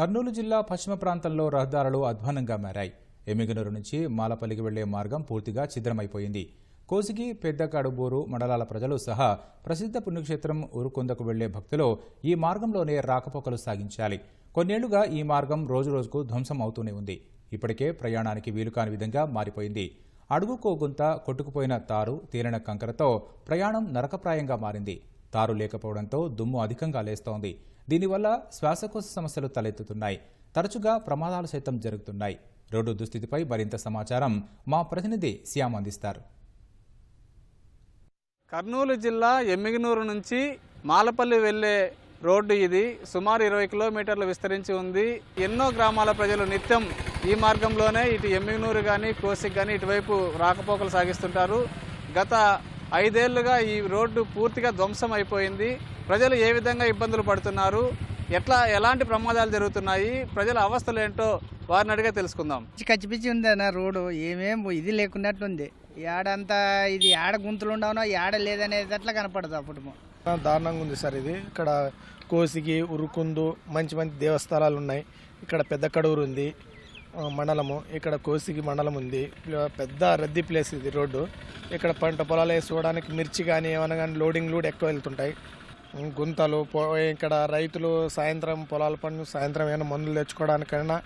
కర్నూలు జిల్లా పశ్చిమ ప్రాంతంలో రహదారులు అధ్వానంగా మారాయి. ఎమ్మిగనూరు నుంచి మాలపల్లికి వెళ్ళే మార్గం పూర్తిగా ఛిద్రమైపోయింది. కోసిగి పెద్ద కడుబూరు మండలాల ప్రజలు సహా ప్రసిద్ధ పుణ్యక్షేత్రం ఊరుకొందకు వెళ్ళే భక్తులు ఈ మార్గంలోనే రాకపోకలు సాగించాలి. కొన్నేళ్ళుగా ఈ మార్గం రోజురోజుకు ధ్వంసం అవుతూనే ఉంది. ఇప్పటికే ప్రయాణానికి వీలుకాని విధంగా మారిపోయింది. అడుగుకో గుంత కొట్టుకుపోయిన తారు తీరిన కంకరతో ప్రయాణం నరకప్రాయంగా మారింది. తారు లేకపోవడంతో దుమ్ము అధికంగా లేస్తోంది. దీనివల్ల శ్వాసకోశ సమస్యలు తలెత్తుతున్నాయి. తరచుగా ప్రమాదాలు సైతం జరుగుతున్నాయి. రోడ్డు దుస్థితిపై మరింత సమాచారం మా ప్రతినిధి శ్యామ్ అందిస్తారు. కర్నూలు జిల్లా ఎమ్మిగనూరు నుంచి మాలపల్లి వెళ్ళే రోడ్డు ఇది. సుమారు ఇరవై కిలోమీటర్లు విస్తరించి ఉంది. ఎన్నో గ్రామాల ప్రజలు నిత్యం ఈ మార్గంలోనే ఇటు ఎమ్మిగనూరు కానీ కోసిక్ కానీ ఇటువైపు రాకపోకలు సాగిస్తుంటారు. గత ఐదేళ్ళుగా ఈ రోడ్డు పూర్తిగా ధ్వంసం అయిపోయింది. ప్రజలు ఏ విధంగా ఇబ్బందులు పడుతున్నారు? ఎట్లా ఎలాంటి ప్రమాదాలు జరుగుతున్నాయి? ప్రజల అవస్థలు ఏంటో వారిని అడిగే తెలుసుకుందాం. పిచ్చి కచ్చి పిచ్చి ఉంది అన్న రోడ్డు. ఏమేం ఇది లేకున్నట్టుంది ఏడంతా ఇది ఏడ గుంతలు ఉండవునో ఏడ లేదనేది అట్లా కనపడదు అప్పుడు. దారుణంగా ఉంది సార్ ఇది. ఇక్కడ కోసిగి ఉరుకుందు మంచి మంచి దేవస్థానాలు ఉన్నాయి. ఇక్కడ పెద్ద కడూరు ఉంది. మండలము. ఇక్కడ కోసిగి మండలం ఉంది. పెద్ద రద్దీ ప్లేస్ ఇది రోడ్డు. ఇక్కడ పంట పొలాలు వేసుకోవడానికి మిర్చి కానీ ఏమైనా కానీ లోడింగ్ లోడ్ ఎక్కువ వెళ్తుంటాయి. గుంతలు ఇక్కడ రైతులు సాయంత్రం పొలాల పనులు సాయంత్రం ఏమైనా మందులు తెచ్చుకోవడానికైనా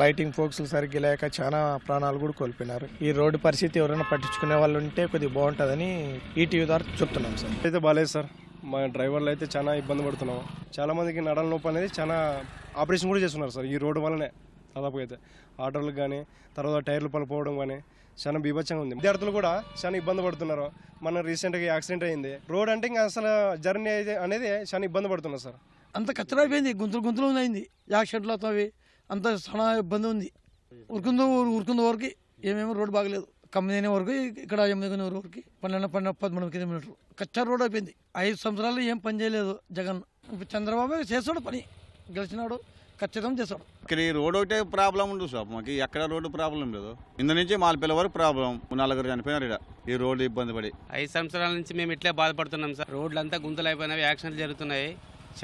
లైటింగ్ ఫోక్స్లు సరిగ్గా లేక చాలా ప్రాణాలు కూడా కోల్పోయినారు. ఈ రోడ్డు పరిస్థితి ఎవరైనా పట్టించుకునే వాళ్ళు ఉంటే కొద్దిగా బాగుంటుందని ఈటీవీ ద్వారా చెప్తున్నాం సార్. అయితే బాగాలేదు సార్. మా డ్రైవర్లు అయితే చాలా ఇబ్బంది పడుతున్నాం చాలా మందికి నడల నొప్పి అనేది చాలా ఆపరేషన్ కూడా చేస్తున్నారు సార్ ఈ రోడ్డు వల్లనే. దాదాపుగా అయితే ఆటోలకు కానీ తర్వాత టైర్లు పడిపోవడం కానీ చాలా బీభత్సంగా ఉంది. విద్యార్థులు కూడా చాలా ఇబ్బంది పడుతున్నారు. మన రీసెంట్గా యాక్సిడెంట్ అయింది. రోడ్ అంటే ఇంకా అసలు జర్నీ అయితే అనేది చాలా ఇబ్బంది పడుతున్నారు సార్. అంత కచ్చరైపోయింది అయిపోయింది గుంతలు గుంతలు అయింది యాక్సిడెంట్లు అవుతాయి అంత చాలా ఇబ్బంది ఉంది. ఉరుకుందో ఉరుకుందో వరకు ఏమేమో రోడ్డు బాగలేదు. కమ్మిదైన వరకు ఇక్కడ ఎనిమిది వరకు పన్నెండు పన్నెండు పదమూడు కిలోమీటర్లు. కచ్చా రోడ్ అయిపోయింది. ఐదు సంవత్సరాలు ఏం పని చేయలేదు జగన్. ఇప్పుడు చంద్రబాబు చేస్తాడు పని. గెలిచినాడు. ఖచ్చితంగా చేస్తాడు ఇక్కడ ఈ రోడ్ ఒకటే ప్రాబ్లం ఉంది సార్. మాకు ఎక్కడ రోడ్డు ప్రాబ్లం లేదు. ఇందు నుంచి మాలపిల్ల వరకు ప్రాబ్లం. నలుగురు చనిపోయినారు ఇక్కడ ఈ రోడ్డు ఇబ్బంది పడి. ఐదు సంవత్సరాల నుంచి మేము ఇట్లే బాధపడుతున్నాం సార్. రోడ్లు అంతా గుంతలు అయిపోయినవి యాక్సిడెంట్లు జరుగుతున్నాయి.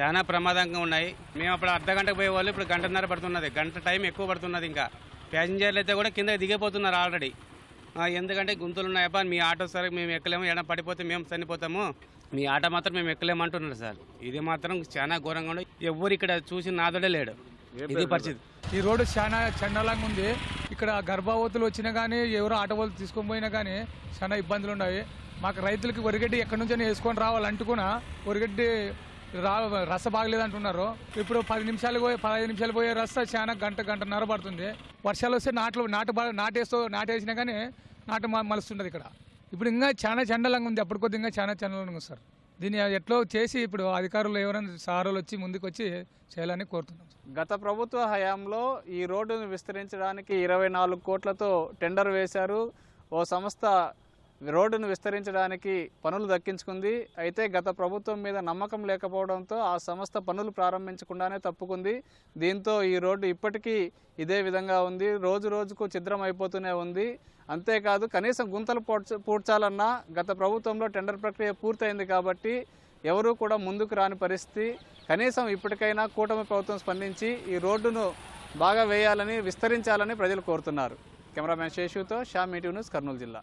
చాలా ప్రమాదంగా ఉన్నాయి. మేము అప్పుడు అర్ధ గంటకు పోయే వాళ్ళు ఇప్పుడు గంటన్నర పడుతున్నది. గంట టైం ఎక్కువ పడుతున్నది ఇంకా. ప్యాసింజర్లు అయితే కూడా కింద దిగిపోతున్నారు ఆల్రెడీ. ఆ, ఎందుకంటే గుంతలు ఉన్నాయప్ప మీ ఆటో సరే మేము ఎక్కలేము. ఎడ పడిపోతే మేము చనిపోతాము. మీ ఆటో మాత్రం మేము ఎక్కలేము అంటున్నారు సార్. ఇది మాత్రం చాలా ఘోరంగా ఉండే ఎవరు ఇక్కడ చూసి నాదడే లేడు. ఇది పరిస్థితి. ఈ రోడ్డు చాలా చండాలంగా ఉంది. ఇక్కడ గర్భవతులు వచ్చినా కానీ ఎవరో ఆటో వాళ్ళు తీసుకొని పోయినా కానీ చాలా ఇబ్బందులు ఉన్నాయి. మాకు రైతులకి వరిగడ్డి ఎక్కడి నుంచైనా వేసుకొని రావాలంటూ కూడా వరిగడ్డి రా రస బాగలేదు అంటున్నారు ఇప్పుడు పది నిమిషాలు పోయి పదహైదు నిమిషాలు పోయే రస చాలా గంట గంటన్నర పడుతుంది. వర్షాలు వస్తే నాట్లు నాటు నాటేస్తూ నాటేసినా కానీ నాటు మ- మలుస్తుండదు ఇక్కడ. ఇప్పుడు ఇంకా చాలా చండలంగా ఉంది. అప్పుడు కొద్దిగా చాలా చండలంగా ఉంది సార్. దీన్ని ఎట్లో చేసి ఇప్పుడు అధికారులు ఎవరైనా సారులు వచ్చి ముందుకు వచ్చి చేయాలని కోరుతున్నాం గత ప్రభుత్వ హయాంలో ఈ రోడ్డును విస్తరించడానికి ఇరవై నాలుగు కోట్లతో టెండర్ వేశారు. ఓ సంస్థ రోడ్డును విస్తరించడానికి పనులు దక్కించుకుంది. అయితే గత ప్రభుత్వం మీద నమ్మకం లేకపోవడంతో ఆ సంస్థ పనులు ప్రారంభించకుండానే తప్పుకుంది. దీంతో ఈ రోడ్డు ఇప్పటికీ ఇదే విధంగా ఉంది. రోజు రోజుకు ఛిద్రం అయిపోతూనే ఉంది. అంతేకాదు కనీసం గుంతలు పూడ్చ పూడ్చాలన్నా గత ప్రభుత్వంలో టెండర్ ప్రక్రియ పూర్తయింది కాబట్టి ఎవరూ కూడా ముందుకు రాని పరిస్థితి. కనీసం ఇప్పటికైనా కూటమి ప్రభుత్వం స్పందించి ఈ రోడ్డును బాగా వేయాలని విస్తరించాలని ప్రజలు కోరుతున్నారు. కెమెరామ్యాన్ శేషుతో షా మీటివ్ న్యూస్ కర్నూలు జిల్లా.